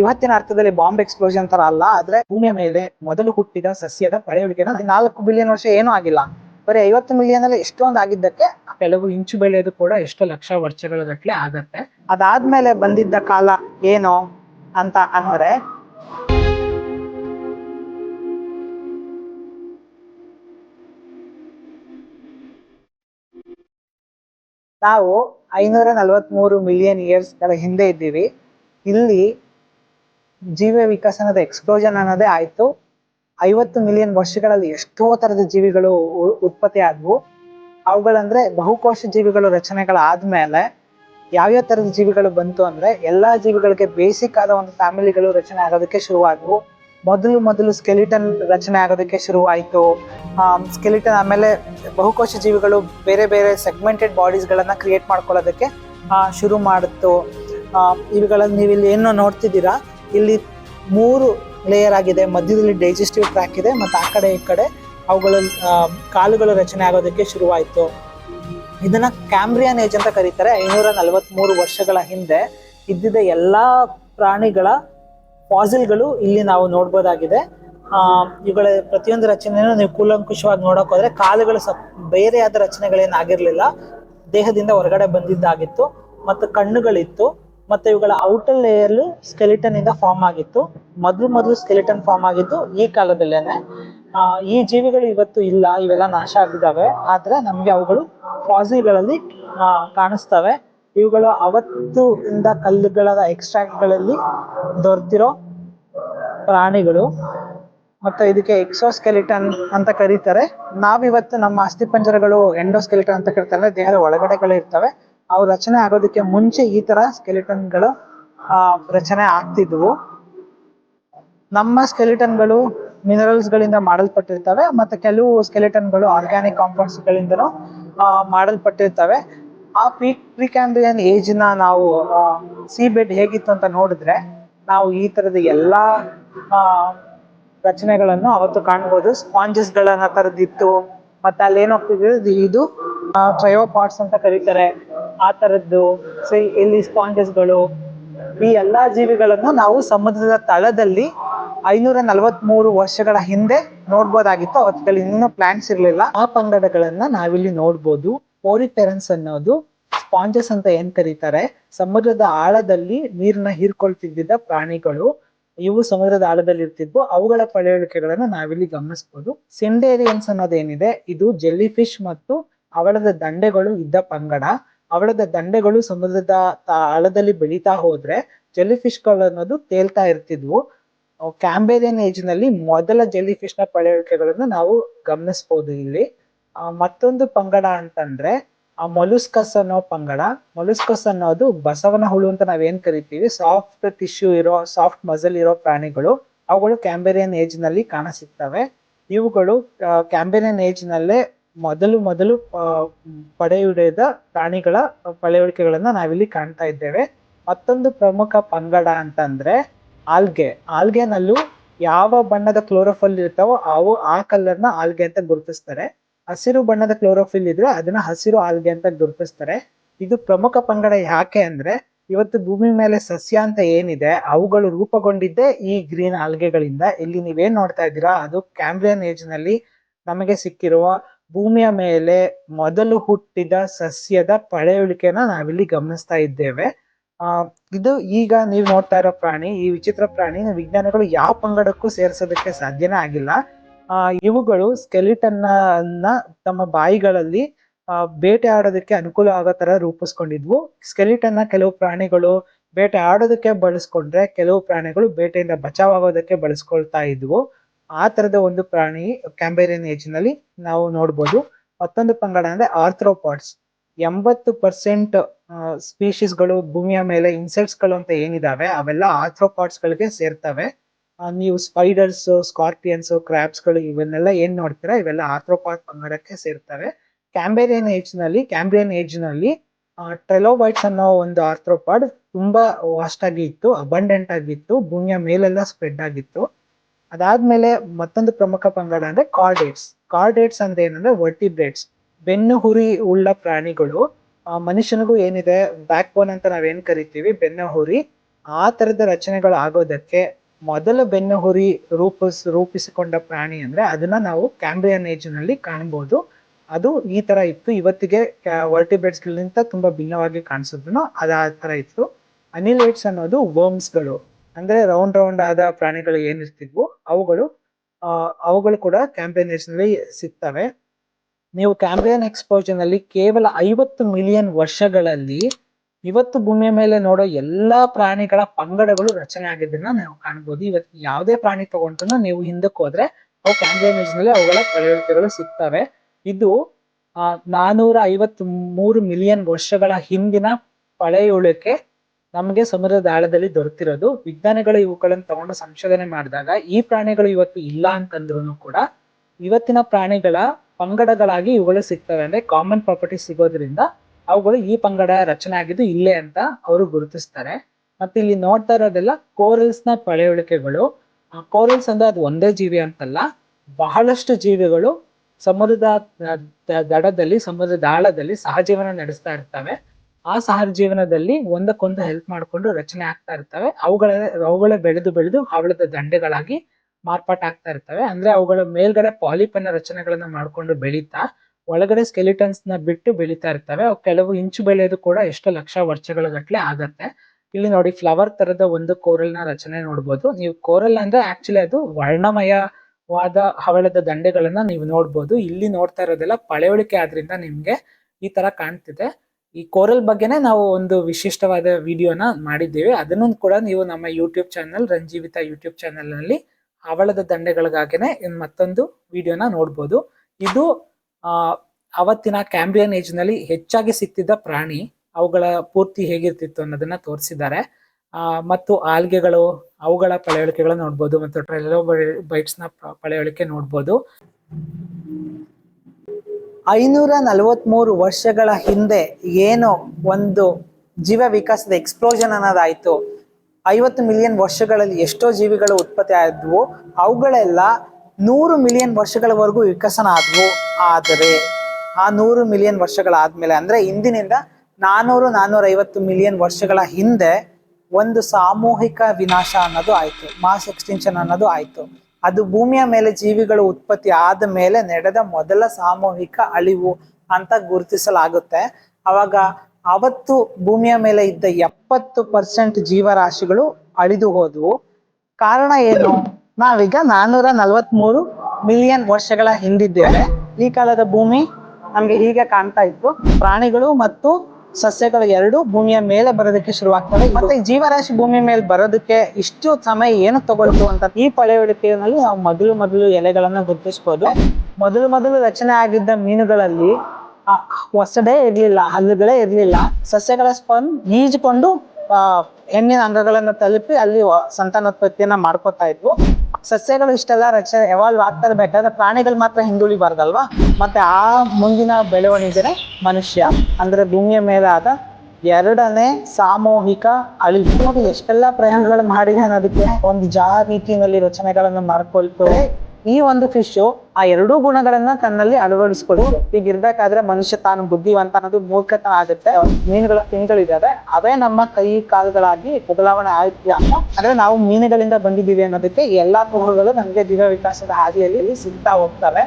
ಇವತ್ತಿನ ಅರ್ಥದಲ್ಲಿ bomb explosion ತರ ಅಲ್ಲ, ಆದ್ರೆ ಭೂಮಿಯ ಮೇಲೆ ಮೊದಲು ಹುಟ್ಟಿದ ಸಸ್ಯದ ಪಳೆಯುಳಿಕೆ ನಾಲ್ಕು ಬಿಲಿಯನ್ ವರ್ಷ ಏನೂ ಆಗಿಲ್ಲ. ಬರೀ ಐವತ್ತು ಮಿಲಿಯನ್ ಅಲ್ಲಿ ಎಷ್ಟೊಂದು ಆಗಿದ್ದಕ್ಕೆ ಕೆಲವು ಇಂಚು ಬೆಳೆಯೋದು ಕೂಡ ಎಷ್ಟು ಲಕ್ಷ ವರ್ಷಗಳ ಗಟ್ಲೆ ಆಗತ್ತೆ. ಅದಾದ್ಮೇಲೆ ಬಂದಿದ್ದ ಕಾಲ ಏನು ಅಂತ ಅಂದ್ರೆ ನಾವು ಐನೂರ ನಲವತ್ಮೂರು ಮಿಲಿಯನ್ ಇಯರ್ಸ್ ಹಿಂದೆ ಇದ್ದೀವಿ. ಇಲ್ಲಿ ಜೀವ ವಿಕಸನದ ಎಕ್ಸ್ಪ್ಲೋಷನ್ ಅನ್ನೋದೇ ಆಯ್ತು. ಐವತ್ತು ಮಿಲಿಯನ್ ವರ್ಷಗಳಲ್ಲಿ ಎಷ್ಟೋ ತರದ ಜೀವಿಗಳು ಉತ್ಪತ್ತಿ ಆದ್ವು. ಅವುಗಳಂದ್ರೆ ಬಹುಕೋಶ ಜೀವಿಗಳು ರಚನೆಗಳಾದ್ಮೇಲೆ ಯಾವ್ಯಾವ ತರದ ಜೀವಿಗಳು ಬಂತು ಅಂದ್ರೆ ಎಲ್ಲಾ ಜೀವಿಗಳಿಗೆ ಬೇಸಿಕ್ ಆದ ಒಂದು ಫ್ಯಾಮಿಲಿಗಳು ರಚನೆ ಆಗೋದಕ್ಕೆ ಶುರುವಾದ್ವು. ಮೊದಲು ಮೊದಲು ಸ್ಕೆಲಿಟನ್ ರಚನೆ ಆಗೋದಕ್ಕೆ ಶುರುವಾಯಿತು. ಸ್ಕೆಲಿಟನ್ ಆಮೇಲೆ ಬಹುಕೋಶ ಜೀವಿಗಳು ಬೇರೆ ಬೇರೆ ಸೆಗ್ಮೆಂಟೆಡ್ ಬಾಡೀಸ್ ಗಳನ್ನ ಕ್ರಿಯೇಟ್ ಮಾಡ್ಕೊಳ್ಳೋದಕ್ಕೆ ಶುರು ಮಾಡಿತು. ಇವುಗಳಲ್ಲಿ ನೀವು ಇಲ್ಲಿ ಏನೋ ನೋಡ್ತಿದ್ದೀರಾ? ಇಲ್ಲಿ ಮೂರು ಲೇಯರ್ ಆಗಿದೆ. ಮಧ್ಯದಲ್ಲಿ ಡೈಜೆಸ್ಟಿವ್ ಟ್ರ್ಯಾಕ್ ಇದೆ ಮತ್ತು ಆ ಕಡೆ ಈ ಕಡೆ ಅವುಗಳ ಆ, ಕಾಲುಗಳು ರಚನೆ ಆಗೋದಕ್ಕೆ ಶುರುವಾಯಿತು. ಇದನ್ನ ಕ್ಯಾಮ್ರಿಯನ್ ಏಜ್ ಅಂತ ಕರೀತಾರೆ. ಐನೂರ ನಲವತ್ಮೂರು ವರ್ಷಗಳ ಹಿಂದೆ ಇದ್ದಿದ್ದ ಎಲ್ಲ ಪ್ರಾಣಿಗಳ ಫಾಸಿಲ್ಗಳು ಇಲ್ಲಿ ನಾವು ನೋಡ್ಬೋದಾಗಿದೆ. ಇವುಗಳ ಪ್ರತಿಯೊಂದು ರಚನೆಯನ್ನು ನೀವು ಕೂಲಂಕುಷವಾಗಿ ನೋಡೋಕೆ ಹೋದ್ರೆ ಕಾಲುಗಳು ಸಪ್ ಬೇರೆಯಾದ ರಚನೆಗಳೇನಾಗಿರಲಿಲ್ಲ. ದೇಹದಿಂದ ಹೊರಗಡೆ ಬಂದಿದ್ದಾಗಿತ್ತು. ಮತ್ತು ಕಣ್ಣುಗಳಿತ್ತು. ಮತ್ತೆ ಇವುಗಳ ಔಟರ್ ಲೇಯರ್ ಸ್ಕೆಲಿಟನ್ ಇಂದ ಫಾರ್ಮ್ ಆಗಿತ್ತು. ಮೊದಲು ಮೊದಲು ಸ್ಕೆಲಿಟನ್ ಫಾರ್ಮ್ ಆಗಿದ್ದು ಈ ಕಾಲದಲ್ಲೇನೆ. ಈ ಜೀವಿಗಳು ಇವತ್ತು ಇಲ್ಲ, ಇವೆಲ್ಲ ನಾಶ ಆಗಿದ್ದಾವೆ ಆದ್ರೆ ನಮ್ಗೆ ಅವುಗಳು ಫಾಸಿಲ್ಗಳಲ್ಲಿ ಕಾಣಿಸ್ತವೆ. ಇವುಗಳು ಅವತ್ತು ಇಂದ ಕಲ್ಲುಗಳ ಎಕ್ಸ್ಟ್ರಾಕ್ಟ್ಗಳಲ್ಲಿ ದೊರೆತಿರೋ ಪ್ರಾಣಿಗಳು. ಮತ್ತೆ ಇದಕ್ಕೆ ಎಕ್ಸೋಸ್ಕೆಲಿಟನ್ ಅಂತ ಕರೀತಾರೆ. ನಾವಿವತ್ತು ನಮ್ಮ ಅಸ್ಥಿಪಂಜರಗಳು ಎಂಡೋಸ್ಕೆಲಿಟನ್ ಅಂತ ಕರೀತಾರೆ. ದೇಹದ ಒಳಗಡೆಗಳು ಇರ್ತವೆ. ಅವು ರಚನೆ ಆಗೋದಕ್ಕೆ ಮುಂಚೆ ಈ ತರ ಸ್ಕೆಲಿಟನ್ಗಳು ರಚನೆ ಆಗ್ತಿದ್ವು. ನಮ್ಮ ಸ್ಕೆಲಿಟನ್ಗಳು ಮಿನರಲ್ಸ್ ಗಳಿಂದ ಮಾಡಲ್ಪಟ್ಟಿರ್ತವೆ ಮತ್ತೆ ಕೆಲವು ಸ್ಕೆಲಿಟನ್ಗಳು ಆರ್ಗ್ಯಾನಿಕ್ ಕಾಂಪೌಂಡ್ಸ್ ಗಳಿಂದನೂ ಮಾಡಲ್ಪಟ್ಟಿರ್ತವೆ. ಆ ಪೀ ಪ್ರಿಕ್ಯಾಂಡ್ರಿಯನ್ ಏಜ್ನ ನಾವು ಸಿ ಬೆಡ್ ಹೇಗಿತ್ತು ಅಂತ ನೋಡಿದ್ರೆ, ನಾವು ಈ ತರದ ಎಲ್ಲಾ ರಚನೆಗಳನ್ನು ಅವತ್ತು ಕಾಣ್ಬೋದು. ಸ್ಪಾಂಜಸ್ ಗಳನ್ನ ತರದಿತ್ತು, ಮತ್ತೆ ಅಲ್ಲಿ ಏನಾಗ್ತಿದೆ ಇದು ಟ್ರಯೋಪಾಟ್ಸ್ ಅಂತ ಕರೀತಾರೆ. ಆ ತರದ್ದು ಸೊ ಇಲ್ಲಿ ಸ್ಪಾಂಜಸ್ಗಳು ಈ ಎಲ್ಲ ಜೀವಿಗಳನ್ನು ನಾವು ಸಮುದ್ರದ ತಳದಲ್ಲಿ ಐನೂರ ನಲವತ್ಮೂರು ವರ್ಷಗಳ ಹಿಂದೆ ನೋಡ್ಬೋದಾಗಿತ್ತು. ಅವತ್ತಲ್ಲಿ ಇನ್ನೂ ಪ್ಲಾಂಟ್ಸ್ ಇರಲಿಲ್ಲ. ಆ ಪಂಗಡಗಳನ್ನ ನಾವಿಲ್ಲಿ ನೋಡ್ಬೋದು. ಪೋರಿಫೆರನ್ಸ್ ಅನ್ನೋದು ಸ್ಪಾಂಜಸ್ ಅಂತ ಏನ್ ಕರೀತಾರೆ? ಸಮುದ್ರದ ಆಳದಲ್ಲಿ ನೀರನ್ನ ಹೀರ್ಕೊಳ್ತಿದ್ದ ಪ್ರಾಣಿಗಳು. ಇವು ಸಮುದ್ರದ ಆಳದಲ್ಲಿ ಇರ್ತಿದ್ವು. ಅವುಗಳ ಪಳೆಯುಳಿಕೆಗಳನ್ನ ನಾವಿಲ್ಲಿ ಗಮನಿಸಬಹುದು ಸಿಂಡೇರಿಯನ್ಸ್ ಅನ್ನೋದೇನಿದೆ? ಇದು ಜೆಲ್ಲಿ ಫಿಶ್ ಮತ್ತು ಅವಳದ ದಂಡೆಗಳು ಇದ್ದ ಪಂಗಡ. ಅವಳದ ದಂಡೆಗಳು ಸಮುದ್ರದ ಆಳದಲ್ಲಿ ಬೆಳೀತಾ ಹೋದ್ರೆ ಜೆಲ್ಲಿ ಗಳು ಅನ್ನೋದು ತೇಲ್ತಾ ಇರ್ತಿದ್ವು. ಕ್ಯಾಂಬೇರಿಯನ್ ಏಜ್ನಲ್ಲಿ ಮೊದಲ ಜೆಲ್ಲಿ ಫಿಶ್ನ ಪಳೆಯುಳಿಕೆಗಳನ್ನು ನಾವು ಗಮನಿಸಬಹುದು ಇಲ್ಲಿ. ಮತ್ತೊಂದು ಪಂಗಡ ಅಂತಂದ್ರೆ, ಆ, ಮೊಲುಸ್ಕಸ್ ಅನ್ನೋ ಪಂಗಡ. ಮೊಲುಸ್ಕಸ್ ಅನ್ನೋದು ಬಸವನ ಹುಳು ಅಂತ ನಾವೇನ್ ಕರಿತೀವಿ, ಸಾಫ್ಟ್ ಟಿಶ್ಯೂ ಇರೋ, ಸಾಫ್ಟ್ ಮಸಲ್ ಇರೋ ಪ್ರಾಣಿಗಳು. ಅವುಗಳು ಕ್ಯಾಂಬೇರಿಯನ್ ಏಜ್ನಲ್ಲಿ ಕಾಣಸಿಗ್ತವೆ. ಇವುಗಳು ಕ್ಯಾಂಬೇರಿಯನ್ ಏಜ್ ನಲ್ಲೇ ಮೊದಲು ಮೊದಲು ಪಡೆಯುಡೆದ ಪ್ರಾಣಿಗಳ ಪಳೆಯುಳಿಕೆಗಳನ್ನ ನಾವಿಲ್ಲಿ ಕಾಣ್ತಾ ಇದ್ದೇವೆ. ಮತ್ತೊಂದು ಪ್ರಮುಖ ಪಂಗಡ ಅಂತಂದ್ರೆ ಆಲ್ಗೆ. ಆಲ್ಗೆನಲ್ಲೂ ಯಾವ ಬಣ್ಣದ ಕ್ಲೋರೋಫಿಲ್ ಇರ್ತಾವೋ ಅವು, ಆ ಕಲರ್ನ ಆಲ್ಗೆ ಅಂತ ಗುರುತಿಸ್ತಾರೆ. ಹಸಿರು ಬಣ್ಣದ ಕ್ಲೋರೋಫಿಲ್ ಇದ್ರೆ ಅದನ್ನ ಹಸಿರು ಆಲ್ಗೆ ಅಂತ ಗುರುತಿಸ್ತಾರೆ. ಇದು ಪ್ರಮುಖ ಪಂಗಡ ಯಾಕೆ ಅಂದ್ರೆ, ಇವತ್ತು ಭೂಮಿ ಮೇಲೆ ಸಸ್ಯ ಅಂತ ಏನಿದೆ, ಅವುಗಳು ರೂಪುಗೊಂಡಿದ್ದೇ ಈ ಗ್ರೀನ್ ಆಲ್ಗೆಗಳಿಂದ. ಇಲ್ಲಿ ನೀವೇನ್ ನೋಡ್ತಾ ಇದ್ದೀರಾ, ಅದು ಕ್ಯಾಂಬ್ರಿಯನ್ ಏಜ್ನಲ್ಲಿ ನಮಗೆ ಸಿಕ್ಕಿರುವ ಭೂಮಿಯ ಮೇಲೆ ಮೊದಲು ಹುಟ್ಟಿದ ಸಸ್ಯದ ಪಳೆಯುಳಿಕೆನ ನಾವಿಲ್ಲಿ ಗಮನಿಸ್ತಾ ಇದ್ದೇವೆ. ಆ, ಇದು ಈಗ ನೀವು ನೋಡ್ತಾ ಇರೋ ಪ್ರಾಣಿ, ಈ ವಿಚಿತ್ರ ಪ್ರಾಣಿ ವಿಜ್ಞಾನಿಗಳು ಯಾವ ಪಂಗಡಕ್ಕೂ ಸೇರಿಸೋದಕ್ಕೆ ಸಾಧ್ಯನೇ ಆಗಿಲ್ಲ. ಆ, ಇವುಗಳು ಸ್ಕೆಲಿಟನ್ನ ತಮ್ಮ ಬಾಯಿಗಳಲ್ಲಿ ಬೇಟೆ ಆಡೋದಕ್ಕೆ ಅನುಕೂಲ ಆಗೋ ತರ ರೂಪಿಸ್ಕೊಂಡಿದ್ವು. ಸ್ಕೆಲಿಟನ್ನ ಕೆಲವು ಪ್ರಾಣಿಗಳು ಬೇಟೆ ಆಡೋದಕ್ಕೆ ಬಳಸ್ಕೊಂಡ್ರೆ, ಕೆಲವು ಪ್ರಾಣಿಗಳು ಬೇಟೆಯಿಂದ ಬಚಾವ್ ಆಗೋದಕ್ಕೆ ಬಳಸ್ಕೊಳ್ತಾ ಇದ್ವು. ಆ ತರದ ಒಂದು ಪ್ರಾಣಿ ಕ್ಯಾಂಬೇರಿಯನ್ ಏಜ್ನಲ್ಲಿ ನಾವು ನೋಡ್ಬೋದು. ಮತ್ತೊಂದು ಪಂಗಡ ಅಂದ್ರೆ ಆರ್ಥ್ರೋಪಾಡ್ಸ್ ಎಂಬತ್ತು ಪರ್ಸೆಂಟ್ ಸ್ಪೀಶೀಸ್ಗಳು ಭೂಮಿಯ ಮೇಲೆ ಇನ್ಸೆಕ್ಟ್ಸ್ಗಳು ಅಂತ ಏನಿದಾವೆ, ಅವೆಲ್ಲ ಆರ್ಥ್ರೋಪಾಡ್ಸ್ ಗಳಿಗೆ ಸೇರ್ತವೆ. ನೀವು ಸ್ಪೈಡರ್ಸ್ ಸ್ಕಾರ್ಪಿಯನ್ಸ್ ಕ್ರಾಬ್ಸ್ಗಳು ಇವನ್ನೆಲ್ಲ ಏನ್ ನೋಡ್ತೀರಾ, ಇವೆಲ್ಲ ಆರ್ಥ್ರೋಪಾಡ್ ಪಂಗಡಕ್ಕೆ ಸೇರ್ತವೆ. ಕ್ಯಾಂಬೇರಿಯನ್ ಏಜ್ನಲ್ಲಿ, ಕ್ಯಾಂಬ್ರಿಯನ್ ಏಜ್ನಲ್ಲಿ ಟ್ರೆಲೋಬೈಟ್ಸ್ ಅನ್ನೋ ಒಂದು ಆರ್ಥ್ರೋಪಾಡ್ ತುಂಬಾ ವಾಸ್ಟ್ ಆಗಿ ಇತ್ತು ಅಬಂಡೆಂಟ್ ಆಗಿತ್ತು ಭೂಮಿಯ ಮೇಲೆಲ್ಲ ಸ್ಪ್ರೆಡ್ ಆಗಿತ್ತು. ಅದಾದ್ಮೇಲೆ ಮತ್ತೊಂದು ಪ್ರಮುಖ ಪಂಗಡ ಅಂದ್ರೆ ಕಾರ್ಡೇಟ್ಸ್ ಕಾರ್ಡೇಟ್ಸ್ ಅಂದ್ರೆ ಏನಂದ್ರೆ ವರ್ಟಿಬ್ರೇಟ್ಸ್ ಬೆನ್ನು ಹುರಿ ಉಳ್ಳ ಪ್ರಾಣಿಗಳು ಮನುಷ್ಯನಿಗೂ ಏನಿದೆ ಬ್ಯಾಕ್ ಬೋನ್ ಅಂತ ನಾವೇನ್ ಕರಿತೀವಿ? ಬೆನ್ನು ಹುರಿ. ಆ ತರದ ರಚನೆಗಳು ಆಗೋದಕ್ಕೆ ಮೊದಲು ಬೆನ್ನುಹುರಿ ರೂಪಿಸ್, ರೂಪಿಸಿಕೊಂಡ ಪ್ರಾಣಿ ಅಂದ್ರೆ ಅದನ್ನ ನಾವು ಕ್ಯಾಂಬ್ರಿಯನ್ ಏಜ್ನಲ್ಲಿ ಕಾಣಬಹುದು ಅದು ಈ ತರ ಇತ್ತು. ಇವತ್ತಿಗೆ ವರ್ಟಿಬ್ರೇಟ್ಸ್ ಗಳಿಂದ ತುಂಬಾ ಭಿನ್ನವಾಗಿ ಕಾಣಿಸಿದ್ರು ಅದು, ಆ ತರ ಇತ್ತು. ಅನಿಲೇಟ್ಸ್ ಅನ್ನೋದು ವರ್ಮ್ಸ್ಗಳು ಗಳು. ಅಂದ್ರೆ ರೌಂಡ್ ರೌಂಡ್ ಆದ ಪ್ರಾಣಿಗಳು ಏನಿರ್ತಿದ್ವು ಅವುಗಳು ಅವುಗಳು ಕೂಡ ಕ್ಯಾಂಬ್ರಿಯನ್ನಲ್ಲಿ ಸಿಗ್ತವೆ. ನೀವು ಕ್ಯಾಂಬ್ರಿಯನ್ ಎಕ್ಸ್ಪೋಜರ್ನಲ್ಲಿ ಕೇವಲ ಐವತ್ತು ಮಿಲಿಯನ್ ವರ್ಷಗಳಲ್ಲಿ ಇವತ್ತು ಭೂಮಿಯ ಮೇಲೆ ನೋಡೋ ಎಲ್ಲಾ ಪ್ರಾಣಿಗಳ ಪಂಗಡಗಳು ರಚನೆ ಆಗಿದ್ದನ್ನ ನಾವು ಕಾಣ್ಬೋದು. ಇವತ್ತು ಯಾವುದೇ ಪ್ರಾಣಿ ತಗೊಂಡ್ರು ನೀವು ಹಿಂದಕ್ಕೆ ಹೋದ್ರೆ ಅವು ಏಜ್ನಲ್ಲಿ ಅವುಗಳ ಪ್ರಯೋಗಗಳು ಸಿಗ್ತವೆ. ಇದು ನಾನೂರ ಐವತ್ ಮೂರು ಮಿಲಿಯನ್ ವರ್ಷಗಳ ಹಿಂದಿನ ಪಳೆಯುಳಿಕೆ ನಮಗೆ ಸಮುದ್ರದ ಆಳದಲ್ಲಿ ದೊರೆತಿರೋದು. ವಿಜ್ಞಾನಿಗಳು ಇವುಗಳನ್ನು ತಗೊಂಡು ಸಂಶೋಧನೆ ಮಾಡಿದಾಗ ಈ ಪ್ರಾಣಿಗಳು ಇವತ್ತು ಇಲ್ಲ ಅಂತಂದ್ರು ಕೂಡ ಇವತ್ತಿನ ಪ್ರಾಣಿಗಳ ಪಂಗಡಗಳಾಗಿ ಇವುಗಳು ಸಿಗ್ತವೆ. ಅಂದ್ರೆ ಕಾಮನ್ ಪ್ರಾಪರ್ಟಿ ಸಿಗೋದ್ರಿಂದ ಅವುಗಳು ಈ ಪಂಗಡ ರಚನೆ ಆಗಿದ್ದು ಇಲ್ಲೇ ಅಂತ ಅವರು ಗುರುತಿಸ್ತಾರೆ. ಮತ್ತೆ ಇಲ್ಲಿ ನೋಡ್ತಾ ಇರೋದೆಲ್ಲ ಕೋರಲ್ಸ್ನ ಪಳೆಯುಳಿಕೆಗಳು. ಕೋರಲ್ಸ್ ಅಂದ್ರೆ ಅದು ಒಂದೇ ಜೀವಿ ಅಂತಲ್ಲ, ಬಹಳಷ್ಟು ಜೀವಿಗಳು ಸಮುದ್ರದ ದಡದಲ್ಲಿ, ಸಮುದ್ರದ ಆಳದಲ್ಲಿ ಸಹಜೀವನ ನಡೆಸ್ತಾ ಇರ್ತವೆ. ಆ ಸಹಜೀವನದಲ್ಲಿ ಒಂದಕ್ಕೊಂದು ಹೆಲ್ಪ್ ಮಾಡ್ಕೊಂಡು ರಚನೆ ಆಗ್ತಾ ಇರ್ತವೆ. ಅವುಗಳ ಅವುಗಳ ಬೆಳೆದು ಬೆಳೆದು ಹವಳದ ದಂಡೆಗಳಾಗಿ ಮಾರ್ಪಾಟಾಗ್ತಾ ಇರ್ತವೆ. ಅಂದ್ರೆ ಅವುಗಳ ಮೇಲ್ಗಡೆ ಪಾಲಿಪನ್ನ ರಚನೆಗಳನ್ನ ಮಾಡ್ಕೊಂಡು ಬೆಳೀತಾ, ಒಳಗಡೆ ಸ್ಕೆಲಿಟನ್ಸ್ನ ಬಿಟ್ಟು ಬೆಳೀತಾ ಇರ್ತವೆ. ಅವು ಕೆಲವು ಇಂಚು ಬೆಳೆಯೋದು ಕೂಡ ಎಷ್ಟು ಲಕ್ಷ ವರ್ಷಗಳ ಗಟ್ಟಲೆ ಆಗತ್ತೆ. ಇಲ್ಲಿ ನೋಡಿ ಫ್ಲವರ್ ತರದ ಒಂದು ಕೋರಲ್ನ ರಚನೆ ನೋಡ್ಬೋದು. ನೀವು ಕೋರಲ್ ಅಂದ್ರೆ ಆಕ್ಚುಲಿ ಅದು ವರ್ಣಮಯವಾದ ಹವಳದ ದಂಡೆಗಳನ್ನ ನೀವು ನೋಡ್ಬೋದು. ಇಲ್ಲಿ ನೋಡ್ತಾ ಇರೋದೆಲ್ಲ ಪಳೆಯುಳಿಕೆ ಆದ್ರಿಂದ ನಿಮ್ಗೆ ಈ ತರ ಕಾಣ್ತಿದೆ. ಈ ಕೋರಲ್ ಬಗ್ಗೆನೇ ನಾವು ಒಂದು ವಿಶಿಷ್ಟವಾದ ವಿಡಿಯೋನ ಮಾಡಿದ್ದೇವೆ. ಅದನ್ನು ಕೂಡ ನೀವು ನಮ್ಮ ಯೂಟ್ಯೂಬ್ ಚಾನಲ್ ರಂಜೀವಿತ ಯೂಟ್ಯೂಬ್ ಚಾನಲ್ನಲ್ಲಿ ಹವಳದ ದಂಡೆಗಳಿಗಾಗೇನೆ ಮತ್ತೊಂದು ವಿಡಿಯೋನ ನೋಡ್ಬೋದು. ಇದು ಅವತ್ತಿನ ಕ್ಯಾಂಬ್ರಿಯನ್ ಏಜ್ನಲ್ಲಿ ಹೆಚ್ಚಾಗಿ ಸಿಗ್ತಿದ್ದ ಪ್ರಾಣಿ, ಅವುಗಳ ಪೂರ್ತಿ ಹೇಗಿರ್ತಿತ್ತು ಅನ್ನೋದನ್ನ ತೋರಿಸಿದ್ದಾರೆ. ಮತ್ತು ಆಲ್ಗೆಗಳು, ಅವುಗಳ ಪಳೆಯಳಿಕೆಗಳನ್ನ ನೋಡ್ಬೋದು ಮತ್ತು ಟ್ರೈಲೋಬೈಟ್ಸ್ನ ಪಳೆಯಳಿಕೆ ಪಳೆಯುಳಿಕೆ ನೋಡ್ಬೋದು. ಐನೂರ ನಲವತ್ಮೂರು ವರ್ಷಗಳ ಹಿಂದೆ ಏನು ಒಂದು ಜೀವ ವಿಕಾಸದ ಎಕ್ಸ್ಪ್ಲೋಷನ್ ಅನ್ನೋದಾಯಿತು. ಐವತ್ತು ಮಿಲಿಯನ್ ವರ್ಷಗಳಲ್ಲಿ ಎಷ್ಟೋ ಜೀವಿಗಳು ಉತ್ಪತ್ತಿ ಆದವು. ಅವುಗಳೆಲ್ಲ ನೂರು ಮಿಲಿಯನ್ ವರ್ಷಗಳವರೆಗೂ ವಿಕಸನ ಆದವು. ಆದರೆ ಆ ನೂರು ಮಿಲಿಯನ್ ವರ್ಷಗಳಾದ್ಮೇಲೆ ಅಂದ್ರೆ ಇಂದಿನಿಂದ ನಾನೂರು ನಾನೂರ ಐವತ್ತು ಮಿಲಿಯನ್ ವರ್ಷಗಳ ಹಿಂದೆ ಒಂದು ಸಾಮೂಹಿಕ ವಿನಾಶ ಅನ್ನೋದು ಆಯಿತು. ಮಾಸ್ ಎಕ್ಸ್ಟಿಂಕ್ಷನ್ ಅನ್ನೋದು ಆಯ್ತು. ಅದು ಭೂಮಿಯ ಮೇಲೆ ಜೀವಿಗಳು ಉತ್ಪತ್ತಿ ಆದ ಮೇಲೆ ನಡೆದ ಮೊದಲ ಸಾಮೂಹಿಕ ಅಳಿವು ಅಂತ ಗುರುತಿಸಲಾಗುತ್ತೆ. ಅವಾಗ ಅವತ್ತು ಭೂಮಿಯ ಮೇಲೆ ಇದ್ದ ಎಪ್ಪತ್ತು ಪರ್ಸೆಂಟ್ ಜೀವರಾಶಿಗಳು ಅಳಿದು ಹೋದವು. ಕಾರಣ ಏನು? ನಾವೀಗ ನಾನೂರ ನಲವತ್ಮೂರು ಮಿಲಿಯನ್ ವರ್ಷಗಳ ಹಿಂದಿದ್ದೇವೆ. ಈ ಕಾಲದ ಭೂಮಿ ನಮ್ಗೆ ಹೀಗೆ ಕಾಣ್ತಾ ಇತ್ತು. ಪ್ರಾಣಿಗಳು ಮತ್ತು ಸಸ್ಯಗಳು ಎರಡು ಭೂಮಿಯ ಮೇಲೆ ಬರೋದಕ್ಕೆ ಶುರುವಾಗ್ತವೆ. ಮತ್ತೆ ಜೀವರಾಶಿ ಭೂಮಿ ಮೇಲೆ ಬರೋದಕ್ಕೆ ಇಷ್ಟು ಸಮಯ ಏನು ತಗೊಳ್ತು ಅಂತ ಈ ಪಳೆಯುಳಿಕೆಯಲ್ಲಿ ನಾವು ಮೊದಲು ಮೊದಲು ಎಲೆಗಳನ್ನ ಗುರುತಿಸಬಹುದು ಮೊದಲು ಮೊದಲು ರಚನೆ ಆಗಿದ್ದ ಮೀನುಗಳಲ್ಲಿ ಆ, ಇರಲಿಲ್ಲ ಹಲ್ಲುಗಳೇ ಇರಲಿಲ್ಲ. ಸಸ್ಯಗಳ ಸ್ಪನ್ ಈಜಿಕೊಂಡು ಹೆಣ್ಣಿನ ಅಂಗಗಳನ್ನ ತಲುಪಿ ಅಲ್ಲಿ ಸಂತಾನೋತ್ಪತ್ತಿಯನ್ನ ಮಾಡ್ಕೊತಾ ಇದ್ವು. ಸಸ್ಯಗಳು ಇಷ್ಟೆಲ್ಲ ರಚನೆ ಎವಾಲ್ವ್ ಆಗ್ತಾ ಇರ್ಬೇಕಾದ್ರೆ ಪ್ರಾಣಿಗಳು ಮಾತ್ರ ಹಿಂದುಳಿಬಾರ್ದಲ್ವಾ ಮತ್ತೆ ಆ ಮುಂದಿನ ಬೆಳವಣಿಗೆನೆ ಮನುಷ್ಯ. ಅಂದ್ರೆ ಭೂಮಿಯ ಮೇಲಾದ ಎರಡನೇ ಸಾಮೂಹಿಕ ಅಳಿವು. ನೋಡಿ, ಎಷ್ಟೆಲ್ಲ ಪ್ರಯಾಣಗಳು ಮಾಡಿದೆ ಅನ್ನೋದಕ್ಕೆ ಒಂದು ಜಾ ರೀತಿಯಲ್ಲಿ ರಚನೆಗಳನ್ನು ಮಾಡ್ಕೊಳ್ತವೆ. ಈ ಒಂದು ಫಿಶ್ ಆ ಎರಡೂ ಗುಣಗಳನ್ನ ತನ್ನಲ್ಲಿ ಅಳವಡಿಸ್ಕೊಳ್ಳಿ. ಈಗ ಇರ್ಬೇಕಾದ್ರೆ ಮನುಷ್ಯ ತಾನು ಬುದ್ಧಿವಂತ ಅನ್ನೋದು ಮೂರ್ಖತ ಆಗುತ್ತೆ. ಮೀನುಗಳ ತಿಂಗಳಿದ್ದಾವೆ ಅವೇ ನಮ್ಮ ಕೈ, ಕಾಲುಗಳಾಗಿ ಬದಲಾವಣೆ ಆಯ್ತು ಅಂದ್ರೆ ನಾವು ಮೀನುಗಳಿಂದ ಬಂದಿದ್ದೀವಿ ಅನ್ನೋದಕ್ಕೆ ಎಲ್ಲಾ ಗುಣಗಳು ನಮ್ಗೆ ದಿನ ವಿಕಾಸದ ಹಾದಿಯಲ್ಲಿ ಸಿಗ್ತಾ ಹೋಗ್ತವೆ.